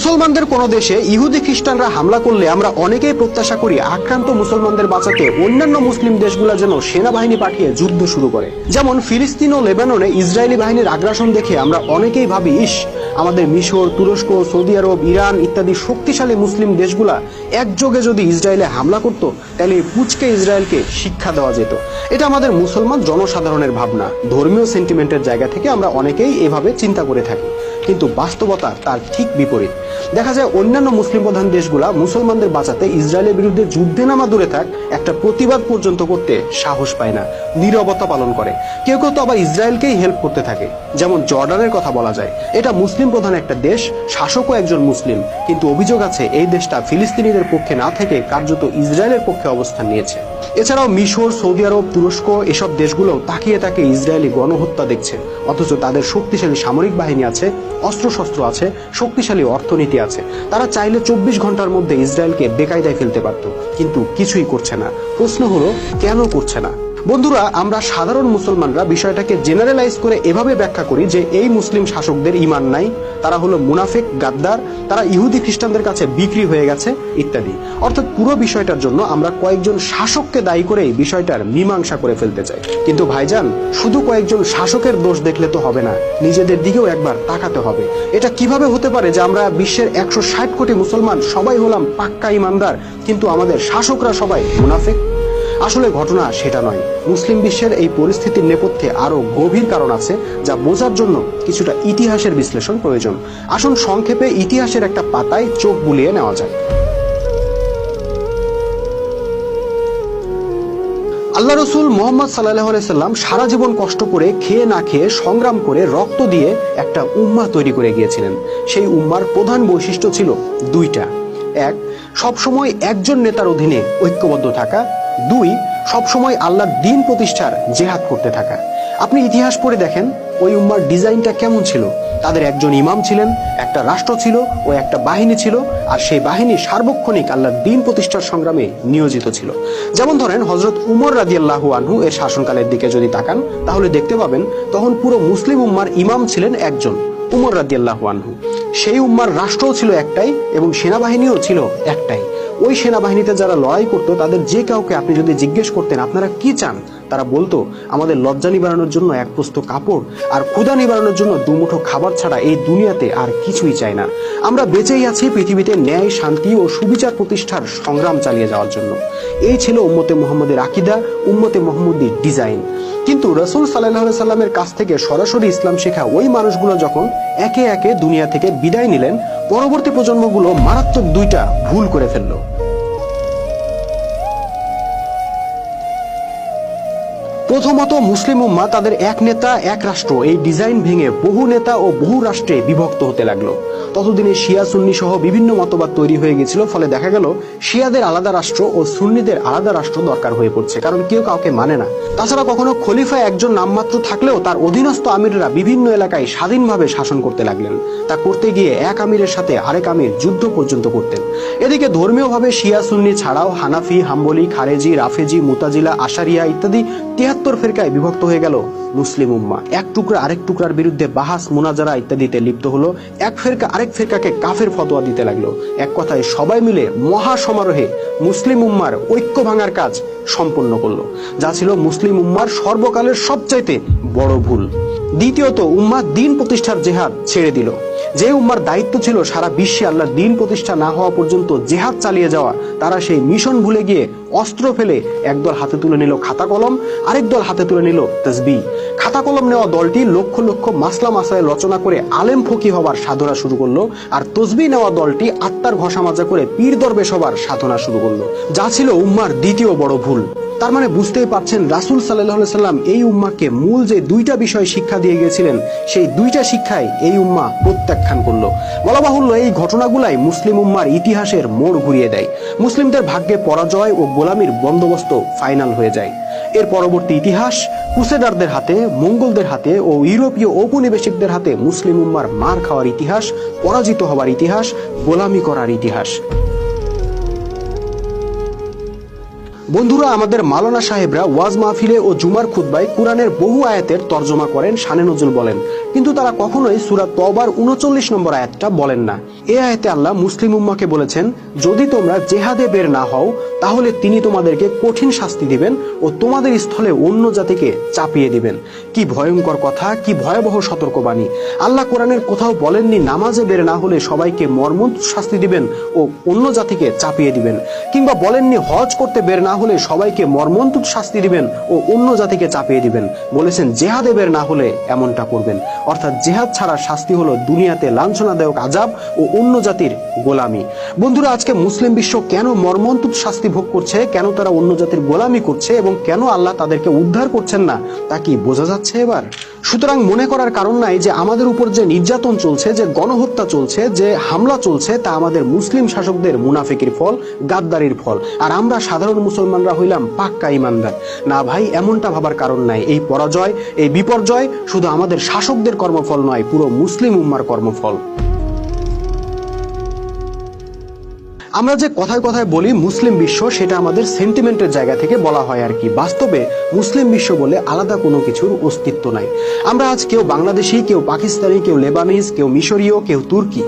মুসলমানদের কোনো দেশে ইহুদি খ্রিস্টানরা হামলা করলে আমরা অনেকেই প্রত্যাশা করি আক্রান্ত মুসলমানদের বাঁচাতে অন্যান্য মুসলিম দেশগুলো যেন সেনাবাহিনী পাঠিয়ে যুদ্ধ শুরু করে। যেমন ফিলিস্তিন ও লেবাননে ইসরায়েলি বাহিনীর আগ্রাসন দেখে আমরা অনেকেই ভাবি, ইস, আমাদের মিশর, তুরস্ক, সৌদি আরব, ইরান ইত্যাদি শক্তিশালী মুসলিম দেশগুলা একযোগে যদি ইসরায়েলে হামলা করত, তাহলে পুচকে ইসরায়েলকে শিক্ষা দেওয়া যেত। এটা আমাদের মুসলমান জনসাধারণের ভাবনা। ধর্মীয় সেন্টিমেন্টের জায়গা থেকে আমরা অনেকেই এভাবে চিন্তা করে থাকি। কিন্তু বাস্তবতা তার ঠিক বিপরীত। দেখা যায় অন্যান্য মুসলিম প্রধান দেশগুলা মুসলমানদের বাঁচাতে ইসরায়েলের বিরুদ্ধে যুদ্ধে নামা দূরে থাক, একটা প্রতিবাদ পর্যন্ত করতে সাহস পায় না, নীরবতা পালন করে। কেউ কেউ তো আবার ইসরায়েলকেই হেল্প করতে থাকে, যেমন জর্ডানের কথা বলা যায়। এটা মুসলিম প্রধান একটা দেশ, শাসকও একজন মুসলিম, কিন্তু অভিযোগ আছে এই দেশটা ফিলিস্তিনিদের পক্ষে না থেকে কার্যত ইসরায়েলের পক্ষে অবস্থান নিয়েছে। এছাড়াও মিশর, সৌদি আরব, তুরস্ক এসব দেশগুলো তাকিয়ে তাকিয়ে ইসরায়েলি গণহত্যা দেখছে, অথচ তাদের শক্তিশালী সামরিক বাহিনী আছে অস্ত্রশস্ত্র আছে, শক্তিশালী অর্থনীতি আছে। তারা চাইলে চব্বিশ ঘণ্টার মধ্যে ইসরায়েলকে বেকায়দায় ফেলতে পারত, কিন্তু কিছুই করছে না। প্রশ্ন হলো, কেন করছে না? বন্ধুরা, আমরা সাধারণ মুসলমানরা বিষয়টাকে জেনারেলাইজ করে এভাবে ব্যাখ্যা করি যে এই মুসলিম শাসকদের ইমান নাই, তারা হলো মুনাফেক, গাদ্দার, তারা ইহুদি খ্রিস্টানদের কাছে বিক্রি হয়ে গেছে, ইত্যাদি। অর্থাৎ পুরো বিষয়টার জন্য আমরা কয়েকজন শাসককে দায়ী করে বিষয়টার মীমাংসা করে ফেলতে চাই। কিন্তু ভাইজান, শুধু কয়েকজন শাসকের দোষ দেখলে তো হবে না, নিজেদের দিকেও একবার তাকাতে হবে। এটা কীভাবে হতে পারে যে আমরা বিশ্বের একশো ষাট কোটি মুসলমান সবাই হলাম পাক্কা ইমানদার কিন্তু আমাদের শাসকরা সবাই মুনাফেক? আসলে ঘটনা সেটা নয়। মুসলিম বিশ্বের এই পরিস্থিতির নেপথ্যে আরও গভীর কারণ আছে যা বোঝার জন্য কিছুটা ইতিহাসের বিশ্লেষণ প্রয়োজন। আসুন সংক্ষেপে ইতিহাসের একটা পাতায় চোখ বুলিয়ে নেওয়া যায় আল্লাহ রসুল মোহাম্মদ সাল্লাহ সাল্লাম সারা জীবন কষ্ট করে খেয়ে না খেয়ে সংগ্রাম করে রক্ত দিয়ে একটা উম্মা তৈরি করে গিয়েছিলেন। সেই উম্মার প্রধান বৈশিষ্ট্য ছিল দুইটা। এক, সবসময় একজন নেতার অধীনে ঐক্যবদ্ধ থাকা। দুই, সবসময় আল্লাহর দিন প্রতিষ্ঠার জেহাদ করতে থাকা। আপনি ইতিহাস পড়ে দেখেন, ওই উম্মার ডিজাইনটা কেমন ছিল? তাদের একজন ইমাম ছিলেন, একটা রাষ্ট্র ছিল ও একটা বাহিনী ছিল, আর সেই বাহিনী সার্বক্ষণিক আল্লাহর দিন প্রতিষ্ঠার সংগ্রামে নিয়োজিত ছিল। যেমন ধরেন হজরত উমর রাজি আল্লাহু আনহু এর শাসনকালের দিকে যদি তাকান, তাহলে দেখতে পাবেন, তখন পুরো মুসলিম উম্মার ইমাম ছিলেন একজন, উমর রাজি আল্লাহু আনহু। সেই উম্মার রাষ্ট্রও ছিল একটাই এবং সেনাবাহিনীও ছিল একটাই। ওই সেনাবাহিনীতে যারা লড়াই করতো, তাদের যে কাউকে আপনি যদি জিজ্ঞেস করতেন, আপনারা কি চান? তারা বলতো, আমাদের লজ্জা নিবারণের জন্য এক প্রস্ত কাপড় আর ক্ষুধা নিবারণের জন্য দুমুঠো খাবার ছাড়া এই দুনিয়াতে আর কিছুই চাই না। আমরা বেঁচেই আছি পৃথিবীতে ন্যায়, শান্তি ও সুবিচার প্রতিষ্ঠার সংগ্রাম চালিয়ে যাওয়ার জন্য। এই ছিল উম্মতে মোহাম্মদের আকিদা, উম্মতে মোহাম্মদীর ডিজাইন। কিন্তু রসুল সাল্লাহ সাল্লামের কাছ থেকে সরাসরি ইসলাম শেখা ওই মানুষগুলো যখন একে একে দুনিয়া থেকে বিদায় নিলেন, পরবর্তী প্রজন্মগুলো মারাত্মক দুইটা ভুল করে ফেলল। প্রথমত মুসলিম উম্মা তাদের এক নেতা, এক রাষ্ট্র। এই ডিজাইন ভেঙে বহু নেতা ও বহু রাষ্ট্রে বিভক্ত হতে লাগল। ততদিনে শিয়া সুন্নি সহ বিভিন্ন মতবাদ তৈরি হয়ে গেছিল, ফলে দেখা গেল শিয়াদের আলাদা রাষ্ট্র ও সুন্নিদের আলাদা রাষ্ট্র দরকার হয়ে পড়ছে, কারণ কেউ কাউকে মানে না। তাছাড়া কখনো খলিফা একজন নামমাত্র থাকলেও তার অধীনস্থ আমিররা বিভিন্ন এলাকায় স্বাধীনভাবে শাসন করতে লাগলেন। তা করতে গিয়ে এক আমিরের সাথে আরেক আমির যুদ্ধ পর্যন্ত করতেন। এদিকে ধর্মীয়ভাবে শিয়া সুন্নি ছাড়াও হানাফি, হাম্বলি, খারেজি, রাফেজি, মুতাজিলা, আশারিয়া ইত্যাদি তিয়াত্তর ফেরকায় বিভক্ত হয়ে গেল মুসলিম উম্মা। এক টুকরা আরেক টুকরার বিরুদ্ধে বাহাস, মুনাজারা ইত্যাদিতে লিপ্ত হলো। এক ফেরকা আরেক ফেরকাকে কাফের ফতোয়া দিতে লাগল। এক কথায় সবাই মিলে মহা সমারোহে মুসলিম উম্মার ঐক্য ভাঙার কাজ সম্পন্ন করল। যা ছিল মুসলিম উম্মার সর্বকালের সবচাইতে বড় ভুল। দ্বিতীয়ত, উম্মা দিন প্রতিষ্ঠার জেহাদ ছেড়ে দিল। যে উম্মার দায়িত্ব ছিল সারা বিশ্বে আল্লাহর দিন প্রতিষ্ঠা না হওয়া পর্যন্ত জেহাদ চালিয়ে যাওয়া, তারা সেই মিশন ভুলে গিয়ে অস্ত্র ফেলে একদল হাতে তুলে নিল খাতা কলম, আরেক দল হাতে তুলে নিল তসবি। খাতা কলম নেওয়া দলটি লক্ষ লক্ষ মাসলা মাসায় রচনা করে আলেম ফকি হবার সাধনা শুরু করল, আর তসবি নেওয়া দলটি আত্মার ঘষা মাজা করে পীর দরবেশ হবার সাধনা শুরু করল, যা ছিল উম্মার দ্বিতীয় বড় ভুল। তার মানে বুঝতেই পারছেন, রাসুল সাল্লাহ সাল্লাম এই উম্মাকে মূল যে দুইটা বিষয় শিক্ষা দিয়ে গিয়েছিলেন, সেই দুইটা শিক্ষায় এই উম্মা প্রত্যাখ্যান করল। বলা বাহুল্য, এই ঘটনাগুলাই মুসলিম উম্মার ইতিহাসের মোড় ঘুরিয়ে দেয়। মুসলিমদের ভাগ্যে পরাজয় ও গোলামির বন্দোবস্ত ফাইনাল হয়ে যায়। এর পরবর্তী ইতিহাস কুসেদারদের হাতে, মঙ্গলদের হাতে ও ইউরোপীয় ঔপনিবেশিকদের হাতে মুসলিম উম্মার মার খাওয়ার ইতিহাস, পরাজিত হবার ইতিহাস, গোলামি করার ইতিহাস। বন্ধুরা, আমাদের মালানা সাহেবরা ওয়াজ মাহফিলে ও জুমার খুতবায় কোরআনের বহু আয়াতের তর্জমা করেন শানে নজুল বলেন। কিন্তু তারা কখনোই সুরা তবার উনচল্লিশ নম্বর আয়াতটা বলেন না। এ আয়াতে আল্লাহ মুসলিম উম্মাকে বলেছেন, যদি তোমরা জেহাদে বের না হও, তাহলে তিনি তোমাদেরকে কঠিন শাস্তি দিবেন ও তোমাদের স্থলে অন্য জাতিকে চাপিয়ে দিবেন। কি ভয়ঙ্কর কথা, কি ভয়াবহ সতর্কবাণী। আল্লাহ কোরআনের কোথাও বলেননি নামাজে বের না হলে সবাইকে মর্মন্ত শাস্তি দিবেন ও অন্য জাতিকে চাপিয়ে দিবেন। কিংবা বলেননি হজ করতে বের না হলে সবাইকে মর্মন্তুদ শাস্তি দিবেন ও অন্য জাতিকে চাপিয়ে দিবেন। বলেছেন, জেহাদেবের না হলে এমনটা করবেন। অর্থাৎ জেহাদ ছাড়া শাস্তি হলো দুনিয়াতে লাঞ্ছনাদায়ক আজাব ও অন্য জাতির গোলামি। বন্ধুরা, আজকে মুসলিম বিশ্ব কেন মর্মন্তুদ শাস্তি ভোগ করছে, কেন তারা অন্য জাতির গোলামি করছে এবং কেন আল্লাহ তাদেরকে উদ্ধার করছেন না, তা কি বোঝা যাচ্ছে এবার? সুতরাং মনে করার কারণ নাই যে আমাদের উপর যে নির্যাতন চলছে, যে গণহত্যা চলছে, যে হামলা চলছে, তা আমাদের মুসলিম শাসকদের মুনাফিকির ফল, গাদ্দারির ফল। আর আমরা সাধারণ মুসলমানরা হইলাম পাক্কা ইমানদার। না ভাই, এমনটা ভাবার কারণ নাই। এই পরাজয়, এই বিপর্যয় শুধু আমাদের শাসকদের কর্মফল নয়, পুরো মুসলিম উম্মার কর্মফল। আমরা যে কথায় কথায় বলি মুসলিম বিশ্ব, সেটা আমাদের সেন্টিমেন্টের জায়গা থেকে বলা হয় আর কি। বাস্তবে মুসলিম বিশ্ব বলে আলাদা কোনো কিছুর অস্তিত্ব নাই। আমরা আজ কেউ বাংলাদেশি, কেউ পাকিস্তানি, কেউ লেবানিজ, কেউ মিশরীয়, কেউ তুর্কি।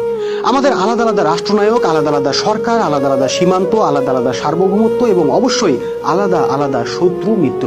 আমাদের আলাদা আলাদা রাষ্ট্রনায়ক, আলাদা আলাদা সরকার, আলাদা আলাদা সীমান্ত, আলাদা আলাদা সার্বভৌমত্ব এবং অবশ্যই আলাদা আলাদা শত্রু, মিত্র।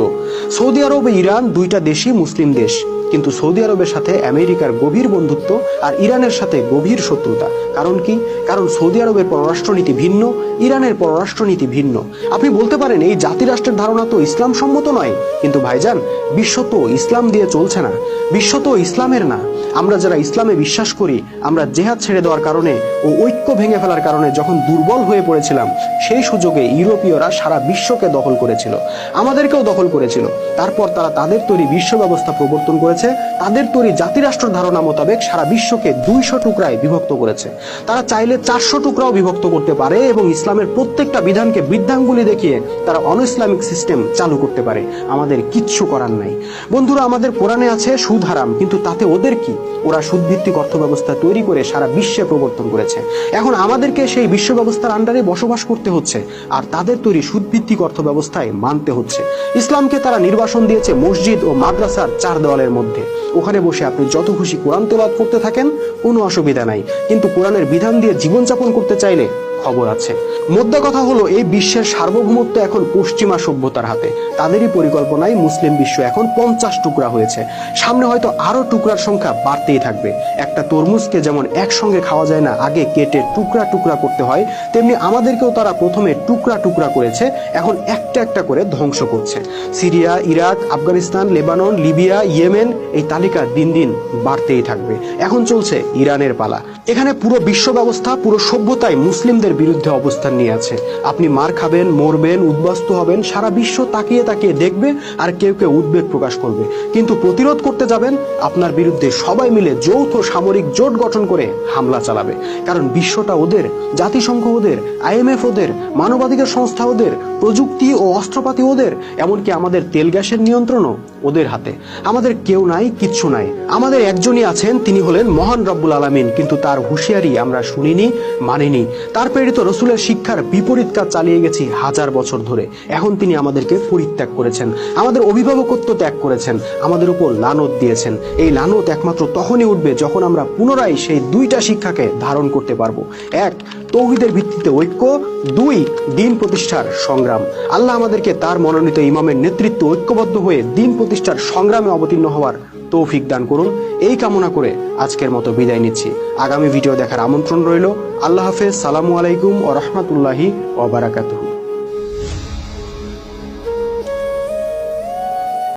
সৌদি আরব, ইরান দুইটা দেশই মুসলিম দেশ। কিন্তু সৌদি আরবের সাথে আমেরিকার গভীর বন্ধুত্ব আর ইরানের সাথে গভীর শত্রুতা। কারণ কি? কারণ সৌদি আরবের পররাষ্ট্রনীতি ভিন্ন, ইরানের পররাষ্ট্রনীতি ভিন্ন। আপনি বলতে পারেন, এই জাতিরাষ্ট্রের ধারণা তো ইসলাম সম্মত নয়। কিন্তু ভাইজান বিশ্ব তো ইসলাম দিয়ে চলছে না। বিশ্ব তো ইসলামের না। আমরা যারা ইসলামে বিশ্বাস করি, আমরা জেহাদ ছেড়ে দেওয়ার কারণে ও ঐক্য ভেঙে ফেলার কারণে যখন দুর্বল হয়ে পড়েছিলাম, সেই সুযোগে ইউরোপীয়রা সারা বিশ্বকে দখল করেছিল। আমাদেরকেও দখল করেছিল। তারপর তারা তাদের তৈরি বিশ্ব ব্যবস্থা প্রবর্তন করেছে। তাদের তৈরি জাতিরাষ্ট্র ধারণা মোতাবেক সারা বিশ্বকে দুইশো টুকরায় বিভক্ত করেছে। তারা চাইলে চারশো টুকরাও বিভক্ত করতে পারে এবং ইসলামের প্রত্যেকটা বিধানকে বৃদ্ধাঙ্গুলি দেখিয়ে তারা অন ইসলামিক সিস্টেম চালু করতে পারে। আমাদের কিচ্ছু করার নাই। বন্ধুরা, আমাদের কোরআনে আছে সুদ হারাম, কিন্তু তাতে ওদের কি? ওরা সুদভিত্তিক অর্থ ব্যবস্থা তৈরি করে সারা বিশ্বে প্রবর্তন করেছে। এখন আমাদেরকে সেই বিশ্ব ব্যবস্থার আন্ডারে বসবাস করতে হচ্ছে, আর তাদের তৈরি সুদভিত্তিক অর্থ ব্যবস্থায় মানতে হচ্ছে। ইসলামকে তারা নির্বাসন দিয়েছে মসজিদ ও মাদ্রাসার চার দেওয়ালের মধ্যে। ওখানে বসে আপনি যত খুশি কোরআন তেলাদ করতে থাকেন, কোনো অসুবিধা নাই। কিন্তু কোরআনের বিধান দিয়ে জীবনযাপন করতে চাইলে খবর আছে। মোদ্দা কথা হলো, এই বিশ্বের সার্বভৌমত্ব এখন পশ্চিমা সভ্যতার হাতে। তাদেরই পরিকল্পনায় মুসলিম বিশ্ব এখন পঞ্চাশ টুকরা হয়েছে। সামনে হয়তো আরও টুকরার সংখ্যা বাড়তেই থাকবে। একটা তরমুজকে যেমন একসঙ্গে খাওয়া যায় না, আগে কেটে টুকরা টুকরা করতে হয়, তেমনি আমাদেরকেও তারা প্রথমে টুকরা টুকরা করেছে, এখন একটা একটা করে ধ্বংস করছে। Syria, Iraq, Afghanistan, Lebanon, Libya, Yemen, এই তালিকা দিন দিন বাড়তেই থাকবে। এখন চলছে ইরানের পালা। এখানে পুরো বিশ্ব ব্যবস্থা, পুরো সভ্যতাই মুসলিমদের বিরুদ্ধে অবস্থান নিয়ে আছে। আপনি মার খাবেন, মরবেন, উদ্বাস্ত হবেন, সারা বিশ্ব তাকিয়ে তাকিয়ে দেখবে আর কেউ কেউ উদ্বেগ প্রকাশ করবে। কিন্তু প্রতিরোধ করতে যাবেন, আপনার বিরুদ্ধে সবাই মিলে যৌথ সামরিক জোট গঠন করে হামলা চালাবে। কারণ বিশ্বটা ওদের, জাতিসংঘ ওদের, আইএমএফ ওদের, মানবাধিকার সংস্থা ওদের, প্রযুক্তি ও অস্ত্রপাতি ওদের, এমনকি আমাদের তেল গ্যাসের নিয়ন্ত্রণও ওদের হাতে। আমাদের কেউ নাই, কিচ্ছু নাই। আমাদের একজনই আছেন, তিনি হলেন মহান রব্বুল আলামিন, কিন্তু তার হুঁশিয়ারি আমরা শুনিনি, মানিনি। তার প্রেরিত রসুলের শিক্ষার বিপরীত কাজ চালিয়ে গেছি হাজার বছর ধরে। এখন তিনি আমাদেরকে পরিত্যাগ করেছেন। আমাদের অভিভাবকত্ব ত্যাগ করেছেন। আমাদের উপর লানত দিয়েছেন। এই লানত একমাত্র তখনই উঠবে যখন আমরা পুনরায় সেই দুইটা শিক্ষাকে ধারণ করতে পারব। এক, তৌহিদের ভিত্তিতে ঐক্য। দুই, দিন প্রতিষ্ঠার সংগ্রাম। আল্লাহ আমাদেরকে তার মনোনীত ইমামের নেতৃত্ব ঐক্যবদ্ধ হয়ে দিন প্রতিষ্ঠার সংগ্রামে অবতীর্ণ হওয়ার তৌফিক দান করুন। এই কামনা করে আজকের মতো বিদায় নিচ্ছি। আগামী ভিডিও দেখার আমন্ত্রণ রইল। আল্লাহ হাফেজ। সালামু আলাইকুম ও রহমতুল্লাহি ওবারাকাতুহু